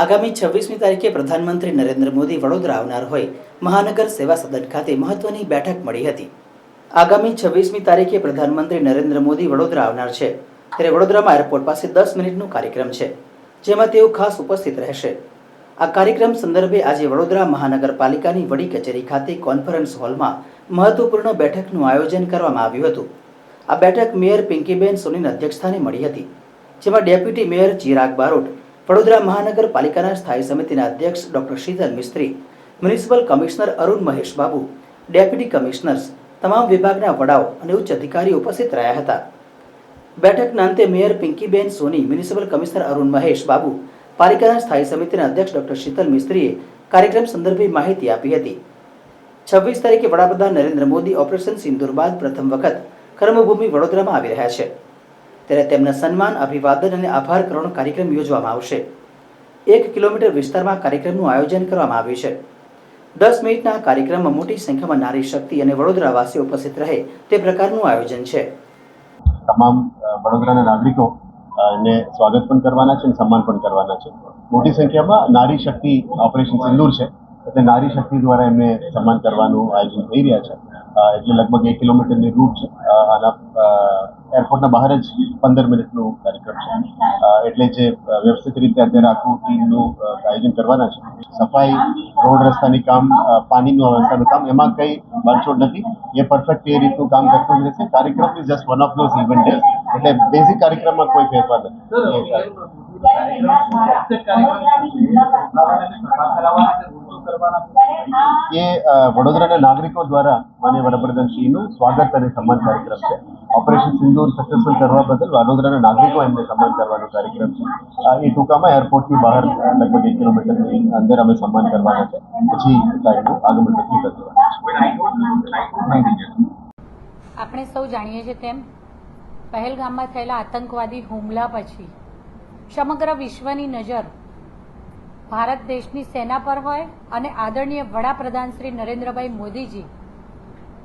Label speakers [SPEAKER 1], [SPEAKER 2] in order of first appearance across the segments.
[SPEAKER 1] આગામી છવ્વીસમી તારીખે પ્રધાનમંત્રી નરેન્દ્ર મોદી વડોદરા આવનાર હોય. મહાનગર સેવા સદન ખાતે મહત્વની બેઠક મળી હતી. આગામી છવ્વીસમી તારીખે પ્રધાનમંત્રી નરેન્દ્ર મોદી વડોદરા આવનાર છે. ત્યારે વડોદરામાં એરપોર્ટ પાસે દસ મિનિટનો કાર્યક્રમ છે, જેમાં તેઓ ખાસ ઉપસ્થિત રહેશે. આ કાર્યક્રમ સંદર્ભે આજે વડોદરા મહાનગરપાલિકાની વડી કચેરી ખાતે કોન્ફરન્સ હોલમાં મહત્વપૂર્ણ બેઠકનું આયોજન કરવામાં આવ્યું હતું. આ બેઠક મેયર પિંકીબેન સોનીના અધ્યક્ષસ્થાને મળી હતી, જેમાં ડેપ્યુટી મેયર ચિરાગ બારોટ વડોદરા મહાનગરપાલિકાના સ્થાયી સમિતિના અધ્યક્ષ doctor Shital Mistry, municipal commissioner Arun Mahesh Babu, deputy commissioners તમામ વિભાગના વડાઓ અને ઉચ્ચ અધિકારીઓ ઉપસ્થિત રહ્યા હતા. બેઠકના અંતે mayor Pinkiben Soni, municipal commissioner Arun Mahesh Babu, પાલિકાના સ્થાયી સમિતિના અધ્યક્ષ ડોક્ટર શીતલ મિસ્ત્રીએ કાર્યક્રમ સંદર્ભે માહિતી આપી હતી. છવ્વીસ તારીખે વડાપ્રધાન નરેન્દ્ર મોદી ઓપરેશન સિંદુર બાદ પ્રથમ વખત કર્મભૂમિ વડોદરામાં આવી રહ્યા છે. ત્યારે તેમના સન્માન, અભિવાદન અને આભાર કરવાનો કાર્યક્રમ યોજવામાં આવશે. એક કિલોમીટર વિસ્તારમાં કાર્યક્રમનું આયોજન કરવામાં આવ્યું છે. દસ મિનિટના કાર્યક્રમમાં મોટી સંખ્યામાં નારી શક્તિ અને વડોદરાવાસી ઉપસ્થિત રહે તે પ્રકારનું આયોજન છે.
[SPEAKER 2] તમામ વડોદરાના નાગરિકો ને સ્વાગત પણ કરવાના છે અને સન્માન પણ કરવાના છે. મોટી સંખ્યામાં નારી શક્તિ ઓપરેશન સિંદૂર છે. એટલે નારી શક્તિ દ્વારા એમને સન્માન કરવાનું આયોજન થઈ રહ્યા છે. એટલે લગભગ એક કિલોમીટરની રૂટ છે આના એરપોર્ટના બહાર જ પંદર મિનિટનું કાર્યક્રમ છે એટલે જે વ્યવસ્થિત રીતે અત્યારે આખું ટીમનું આયોજન કરવાના છે સફાઈ રોડ રસ્તાની કામ પાણીનું વ્યવસ્થાનું કામ એમાં કંઈ બાંધછોડ નથી એ પરફેક્ટ એ રીતનું કામ કરતું રહેશે કાર્યક્રમ is just one of those event એટલે બેઝિક કાર્યક્રમમાં કોઈ ફેરફાર નથી એ વડોદરાના નાગરિકો દ્વારા માન્ય વડાપ્રધાનશ્રીનું સ્વાગત અને સન્માન કાર્યક્રમ છે. ઓપરેશન સિંદૂર સક્સેસફુલ કરવા બદલ વડોદરાના નાગરિકો એમને સન્માન કરવાનો કાર્યક્રમ છે. એ ટૂંકામાં એરપોર્ટની બહાર લગભગ એક કિલોમીટરની અંદર અમે સન્માન કરવાના છે. પછી આગમન નક્કી કરવાનું
[SPEAKER 3] આપણે સૌ જાણીએ છીએ તેમ, પહેલગામમાં થયેલા આતંકવાદી હુમલા પછી સમગ્ર વિશ્વની નજર ભારત દેશની સેના પર હોય અને આદરણીય વડાપ્રધાન શ્રી નરેન્દ્રભાઈ મોદીજી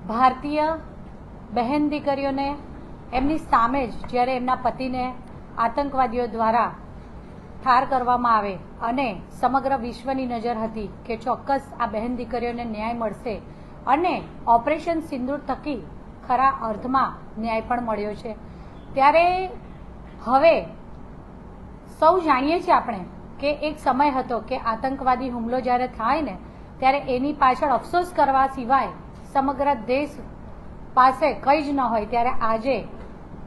[SPEAKER 3] ભારતીય બહેન દીકરીઓને એમની સામે જ જ્યારે એમના પતિને આતંકવાદીઓ દ્વારા ઠાર કરવામાં આવે અને સમગ્ર વિશ્વની નજર હતી કે ચોક્કસ આ બહેન દીકરીઓને ન્યાય મળશે અને ઓપરેશન સિંદૂર થકી ખરા અર્થમાં ન્યાય પણ મળ્યો છે. ત્યારે હવે સૌ જાણીએ છીએ આપણે કે એક સમય હતો કે આતંકવાદી હુમલો જ્યારે થાય ને, ત્યારે એની પાછળ અફસોસ કરવા સિવાય સમગ્ર દેશ પાસે કંઈ જ ન હોય, ત્યારે આજે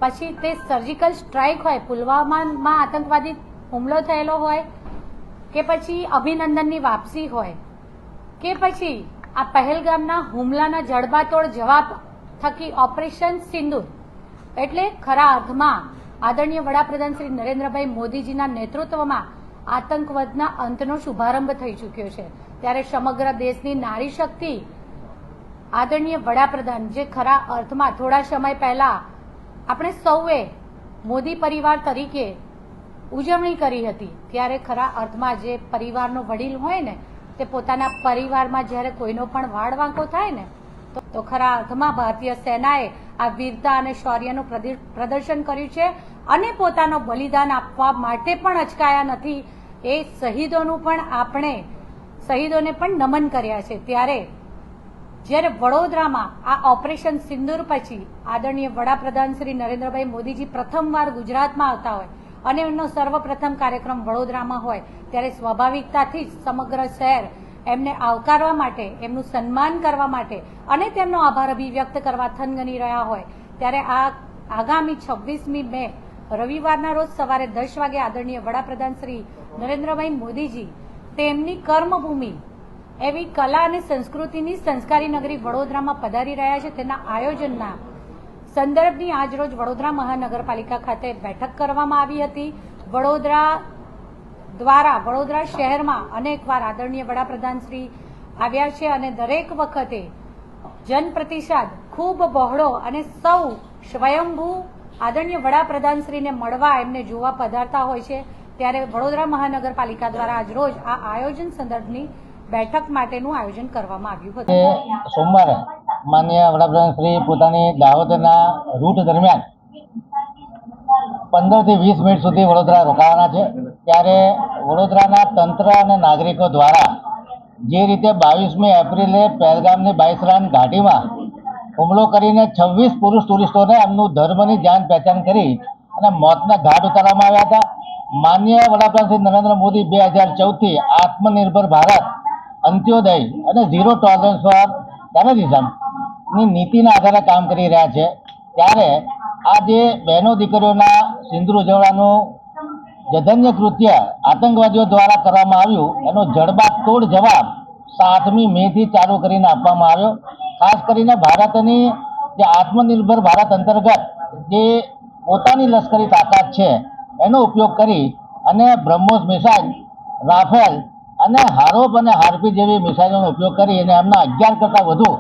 [SPEAKER 3] પછી તે સર્જિકલ સ્ટ્રાઇક હોય, પુલવામામાં આતંકવાદી હુમલો થયેલો હોય, કે પછી અભિનંદનની વાપસી હોય, કે પછી આ પહેલગામના હુમલાના જડબાતોડ જવાબ થકી ઓપરેશન સિંદુર. એટલે ખરા અર્થમાં આદરણીય વડાપ્રધાન શ્રી નરેન્દ્રભાઈ મોદીજીના નેતૃત્વમાં આતંકવાદના અંતનો શુભારંભ થઈ ચૂક્યો છે. ત્યારે સમગ્ર દેશની નારી શક્તિ આદરણીય વડાપ્રધાન, જે ખરા અર્થમાં થોડા સમય પહેલા આપણે સૌએ મોદી પરિવાર તરીકે ઉજવણી કરી હતી, ત્યારે ખરા અર્થમાં જે પરિવારનો વડીલ હોય ને, તે પોતાના પરિવારમાં જ્યારે કોઈનો પણ વાળ વાંકો થાય ને, તો- ખરા અર્થમાં ભારતીય સેનાએ આ વીરતા અને શૌર્યનું પ્રદર્શન કર્યું છે અને પોતાનો બલિદાન આપવા માટે પણ અચકાયા નથી. એ શહીદોનું પણ આપણે, શહીદોને પણ નમન કર્યા છે. ત્યારે જ્યારે વડોદરામાં આ ઓપરેશન સિંદૂર પછી આદરણીય વડાપ્રધાન શ્રી નરેન્દ્રભાઈ મોદીજી પ્રથમવાર ગુજરાતમાં આવતા હોય અને એમનો સર્વપ્રથમ કાર્યક્રમ વડોદરામાં હોય, ત્યારે સ્વાભાવિકતાથી જ સમગ્ર શહેર એમને આવકારવા માટે, એમનું સન્માન કરવા માટે અને તેમનો આભાર અભિવ્યક્ત કરવા થનગની રહ્યા હોય. ત્યારે આ આગામી છવ્વીસમી મે, રવિવારના રોજ સવારે દસ વાગે આદરણીય વડાપ્રધાન શ્રી નરેન્દ્રભાઈ મોદીજી તેમની કર્મભૂમિ એવી કલા અને સંસ્કૃતિની સંસ્કારી નગરી વડોદરામાં પધારી રહ્યા છે. તેના આયોજનના સંદર્ભની આજરોજ વડોદરા મહાનગરપાલિકા ખાતે બેઠક કરવામાં આવી હતી. વડોદરા દ્વારા વડોદરા શહેરમાં અનેકવાર આદરણીય વડાપ્રધાન શ્રી આવ્યા છે અને દરેક વખતે જનપ્રતિસાદ ખૂબ બહોળો અને સૌ સ્વયંભૂ આદરણીય વડાપ્રધાન શ્રીને મળવા એમને જોવા પધારતા હોય છે. ત્યારે વડોદરા મહાનગરપાલિકા દ્વારા આજરોજ આ આયોજન સંદર્ભની બેઠક માટેનું આયોજન કરવામાં આવ્યું હતું.
[SPEAKER 4] સોમવારે માન્ય વડાપ્રધાન પોતાની દાહોદના રૂટ દરમિયાન પંદરથી વીસ મિનિટ સુધી વડોદરા રોકાવાના છે. ત્યારે વડોદરાના તંત્ર અને નાગરિકો દ્વારા જે રીતે બાવીસમી એપ્રિલે પહેલગામની બાઈસરાન ઘાટીમાં હુમલો કરીને છવ્વીસ પુરુષ ટુરિસ્ટોને એમનું ધર્મની જાન પહેચાન કરી અને મોતના ઘાટ ઉતારવામાં આવ્યા હતા. માન્ય વડાપ્રધાન શ્રી નરેન્દ્ર મોદી બે હજાર ચૌદથી આત્મનિર્ભર ભારત, અંત્યોદય અને ઝીરો ટોલરન્સ ફોર ટેરરિઝમની નીતિના આધારે કામ કરી રહ્યા છે. ત્યારે આ જે બહેનો દીકરીઓના સિંદૂર ઉજવવાનું જધન્ય કૃત્ય આતંકવાદીઓ દ્વારા કરવામાં આવ્યું, એનો જડબાતોડ જવાબ સાતમી મે થી ચાલુ કરીને આપવામાં આવ્યો. ખાસ કરીને ભારતની જે આત્મનિર્ભર ભારત અંતર્ગત જે પોતાની લશ્કરી તાકાત છે, એનો ઉપયોગ કરી અને બ્રહ્મોસ મિસાઇલ, રાફેલ અને હારોપ અને હાર્પી જેવી મિસાઇલોનો ઉપયોગ કરી અને એમના અગિયાર કરતાં વધુ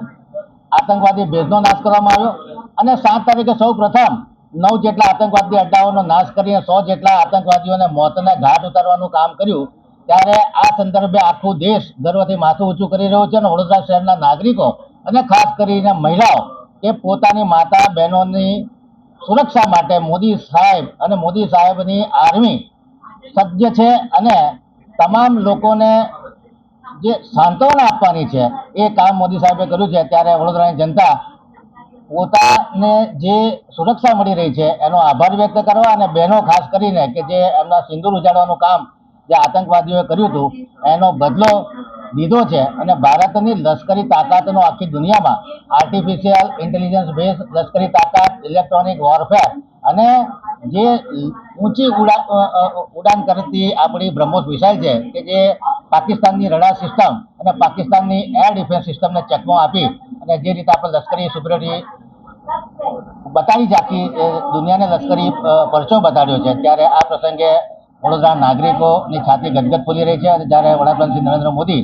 [SPEAKER 4] આતંકવાદી ભેદનો નાશ કરવામાં આવ્યો. અને સાત તારીખે સૌ પ્રથમ નવ જેટલા આતંકવાદી અડ્ડાઓનો નાશ કરીને સો જેટલા આતંકવાદીઓને મોતના ઘાટ ઉતારવાનું કામ કર્યું, ત્યારે આ સંદર્ભે આખું દેશ ગર્વથી માથું ઊંચું કરી રહ્યો છે અને વડોદરા શહેરના નાગરિકો અને ખાસ કરીને મહિલાઓ કે પોતાની માતા બહેનોની સુરક્ષા માટે મોદી સાહેબ અને મોદી સાહેબની આર્મી સજ્જ છે અને તમામ લોકોને જે સાંત્વના આપવાની છે એ કામ મોદી સાહેબે કર્યું છે. ત્યારે વડોદરાની જનતા પોતાને જે સુરક્ષા મળી રહી છે, એનો આભાર વ્યક્ત કરવા અને બહેનો ખાસ કરીને કે જે એમના સિંદૂર ઉજાડવાનું કામ જે આતંકવાદીઓએ કર્યું હતું, એનો બદલો લીધો છે અને ભારતની લશ્કરી તાકાતનો આખી દુનિયામાં આર્ટિફિશિયલ ઇન્ટેલિજન્સ બેઝ લશ્કરી તાકાત ઇલેક્ટ્રોનિક વોરફેર અને જે ઊંચી ઉડાન કરતી આપણી બ્રહ્મોસ મિસાઇલ છે કે જે પાકિસ્તાનની રડાર સિસ્ટમ અને પાકિસ્તાનની એર ડિફેન્સ સિસ્ટમને ચકમો આપી અને જે રીતે આપણે લશ્કરી સિક્યુરિટી બતાવી આખી દુનિયાને લશ્કરી પરચો બતાડ્યો છે. ત્યારે આ પ્રસંગે વડોદરા નાગરિકોની છાતી ગદગદ ફૂલી રહી છે અને જ્યારે વડાપ્રધાન નરેન્દ્ર મોદી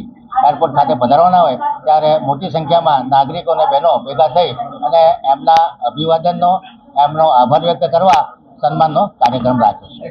[SPEAKER 4] એરપોર્ટ ખાતે પધારવાના હોય, ત્યારે મોટી સંખ્યામાં નાગરિકો અને બહેનો ભેગા થઈ અને એમના અભિવાદનનો, એમનો આભાર વ્યક્ત કરવા સન્માનનો કાર્યક્રમ રાખ્યો છે.